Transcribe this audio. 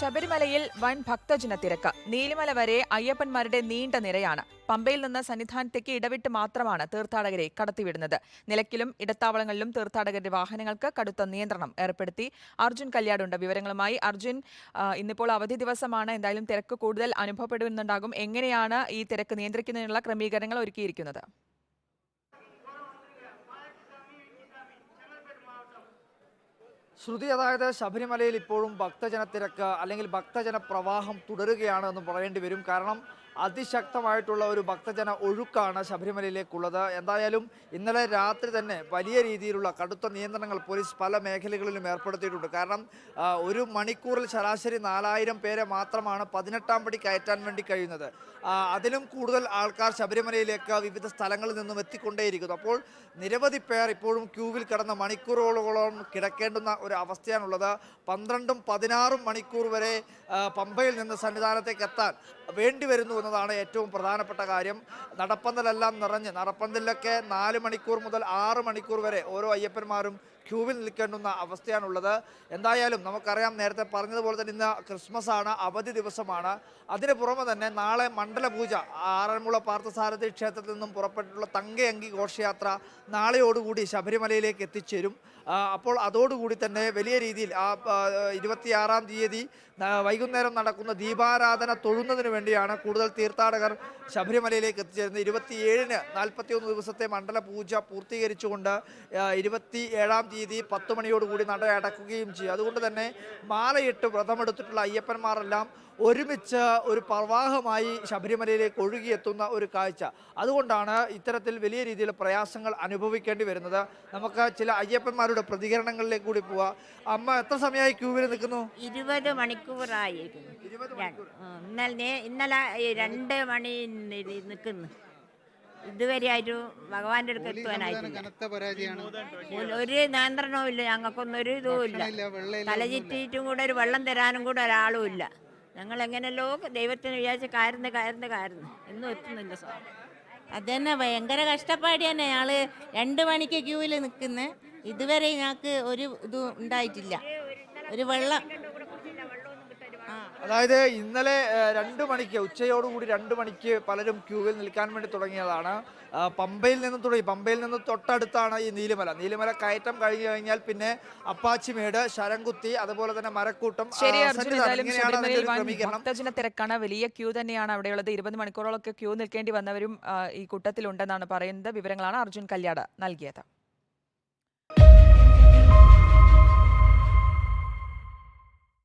ശബരിമലയിൽ വൻ ഭക്തജന തിരക്ക്. നീലിമല വരെ അയ്യപ്പന്മാരുടെ നീണ്ട നിരയാണ്. പമ്പയിൽ നിന്ന് സന്നിധാനത്തേക്ക് ഇടവിട്ട് മാത്രമാണ് തീർത്ഥാടകരെ കടത്തിവിടുന്നത്. നിലയ്ക്കിലും ഇടത്താവളങ്ങളിലും തീർത്ഥാടകരുടെ വാഹനങ്ങൾക്ക് കടുത്ത നിയന്ത്രണം ഏർപ്പെടുത്തി. അർജുൻ കല്യാടുണ്ട്. വിവരങ്ങളുമായി അർജുൻ ഇന്നിപ്പോൾ അവധി ദിവസമാണ്. എന്തായാലും തിരക്ക് കൂടുതൽ അനുഭവപ്പെടുന്നുണ്ടാകും. എങ്ങനെയാണ് ഈ തിരക്ക് നിയന്ത്രിക്കുന്നതിനുള്ള ക്രമീകരണങ്ങൾ ഒരുക്കിയിരിക്കുന്നത്? ശ്രുതി അതായത് ശബരിമലയിൽ ഇപ്പോഴും ഭക്തജന തിരക്ക് അല്ലെങ്കിൽ ഭക്തജന പ്രവാഹം തുടരുകയാണ് എന്ന് പറയേണ്ടി വരും. കാരണം അതിശക്തമായിട്ടുള്ള ഒരു ഭക്തജന ഒഴുക്കാണ് ശബരിമലയിലേക്കുള്ളത്. എന്തായാലും ഇന്നലെ രാത്രി തന്നെ വലിയ രീതിയിലുള്ള കടുത്ത നിയന്ത്രണങ്ങൾ പോലീസ് പല മേഖലകളിലും ഏർപ്പെടുത്തിയിട്ടുണ്ട്. കാരണം ഒരു മണിക്കൂറിൽ ശരാശരി നാലായിരം പേരെ മാത്രമാണ് പതിനെട്ടാം പടി കയറ്റാൻ വേണ്ടി കഴിയുന്നത്. അതിലും കൂടുതൽ ആൾക്കാർ ശബരിമലയിലേക്ക് വിവിധ സ്ഥലങ്ങളിൽ നിന്നും എത്തിക്കൊണ്ടേയിരിക്കുന്നു. അപ്പോൾ നിരവധി പേർ ഇപ്പോഴും ക്യൂവിൽ കിടന്ന മണിക്കൂറുകളോളം കിടക്കേണ്ടുന്ന ഒരു അവസ്ഥയാണുള്ളത്. പന്ത്രണ്ടും പതിനാറും മണിക്കൂർ വരെ പമ്പയിൽ നിന്ന് സന്നിധാനത്തേക്ക് എത്താൻ വേണ്ടി വരുന്നു എന്നതാണ് ഏറ്റവും പ്രധാനപ്പെട്ട കാര്യം. നടപ്പന്തലെല്ലാം നിറഞ്ഞ് നടപ്പന്തലിലൊക്കെ നാല് മണിക്കൂർ മുതൽ ആറ് മണിക്കൂർ വരെ ഓരോ അയ്യപ്പന്മാരും ക്യൂവിൽ നിൽക്കേണ്ടുന്ന അവസ്ഥയാണുള്ളത്. എന്തായാലും നമുക്കറിയാം നേരത്തെ പറഞ്ഞതുപോലെ തന്നെ ഇന്ന് ക്രിസ്മസ് ആണ് അവധി ദിവസമാണ്. അതിന് പുറമെ തന്നെ നാളെ മണ്ഡലപൂജ ആറന്മുള പാർത്ഥസാരഥി ക്ഷേത്രത്തിൽ നിന്നും പുറപ്പെട്ടിട്ടുള്ള തങ്കയങ്കി ഘോഷയാത്ര നാളെയോടുകൂടി ശബരിമലയിലേക്ക് എത്തിച്ചേരും. അപ്പോൾ അതോടുകൂടി തന്നെ വലിയ രീതിയിൽ ആ, ഇരുപത്തിയാറാം തീയതി വൈകുന്നേരം നടക്കുന്ന ദീപാരാധന തൊഴുന്നതിന് വേണ്ടിയാണ് കൂടുതൽ തീർത്ഥാടകർ ശബരിമലയിലേക്ക് എത്തിച്ചേരുന്നത് ഇരുപത്തിയേഴിന് നാൽപ്പത്തിയൊന്ന് ദിവസത്തെ മണ്ഡല പൂജ പൂർത്തീകരിച്ചുകൊണ്ട് ഇരുപത്തി ഏഴാം തീയതി പത്ത് മണിയോടുകൂടി നട അടക്കുകയും ചെയ്യും. അതുകൊണ്ട് തന്നെ മാലയിട്ട് വ്രതമെടുത്തിട്ടുള്ള അയ്യപ്പന്മാരെല്ലാം ഒരുമിച്ച് ഒരു പ്രവാഹമായി ശബരിമലയിലേക്ക് ഒഴുകിയെത്തുന്ന ഒരു കാഴ്ച. അതുകൊണ്ടാണ് ഇത്തരത്തിൽ വലിയ രീതിയിൽ പ്രയാസങ്ങൾ അനുഭവിക്കേണ്ടി വരുന്നത്. നമുക്ക് ചില അയ്യപ്പന്മാരുടെ പ്രതികരണങ്ങളിലേക്ക് കൂടി പോവാം. അമ്മ എത്ര സമയമായി ക്യൂവിൽ നിൽക്കുന്നു? ഇരുപത് മണിക്കൂറായിരിക്കുന്നു ഇന്നലെ ഇന്നലെ രണ്ട് മണി നിൽക്കുന്നു ഇതുവരെ ആയിട്ട് ഭഗവാന്റെ അടുത്ത് എത്തുവാനായിട്ടില്ല. ഒരു- ഒരു നിയന്ത്രണവും ഇല്ല. ഞങ്ങൾക്കൊന്നും ഒരു ഇതും ഇല്ല. തലചുറ്റിയിട്ടും കൂടെ ഒരു വെള്ളം തരാനും കൂടെ ഒരാളും ഇല്ല. ഞങ്ങൾ എങ്ങനെയല്ലോ ദൈവത്തിന് വിചാരിച്ച് കയറുന്ന് കയറുന്ന് ഇന്നും എന്നും എത്തുന്നില്ല സാർ. തന്നെ ഭയങ്കര കഷ്ടപ്പാടി തന്നെ ഞങ്ങൾ രണ്ട് മണിക്ക് ക്യൂവിൽ നിൽക്കുന്നത് ഇതുവരെ ഞങ്ങൾക്ക് ഒരു ഇത് ഉണ്ടായിട്ടില്ല. ഒരു വെള്ളം അതായത് ഇന്നലെ രണ്ട് മണിക്ക് ഉച്ചയോടുകൂടി രണ്ട് മണിക്ക് പലരും ക്യൂവിൽ നിൽക്കാൻ വേണ്ടി തുടങ്ങിയതാണ്. പമ്പയിൽ നിന്ന് തുടങ്ങി. പമ്പയിൽ നിന്ന് തൊട്ടടുത്താണ് ഈ നീലിമല. നീലിമല കയറ്റം കഴിഞ്ഞു കഴിഞ്ഞാൽ പിന്നെ അപ്പാച്ചിമേട് ശരംകുത്തി അതുപോലെ തന്നെ മരക്കൂട്ടം ഭക്തജന തിരക്കാണ്. വലിയ ക്യൂ തന്നെയാണ് അവിടെയുള്ളത്. ഇരുപത് മണിക്കൂറോളൊക്കെ ക്യൂ നിൽക്കേണ്ടി വന്നവരും ഈ കൂട്ടത്തിലുണ്ടെന്നാണ് പറയുന്നത്. വിവരങ്ങളാണ് അർജുൻ കല്യാട് നൽകിയത്.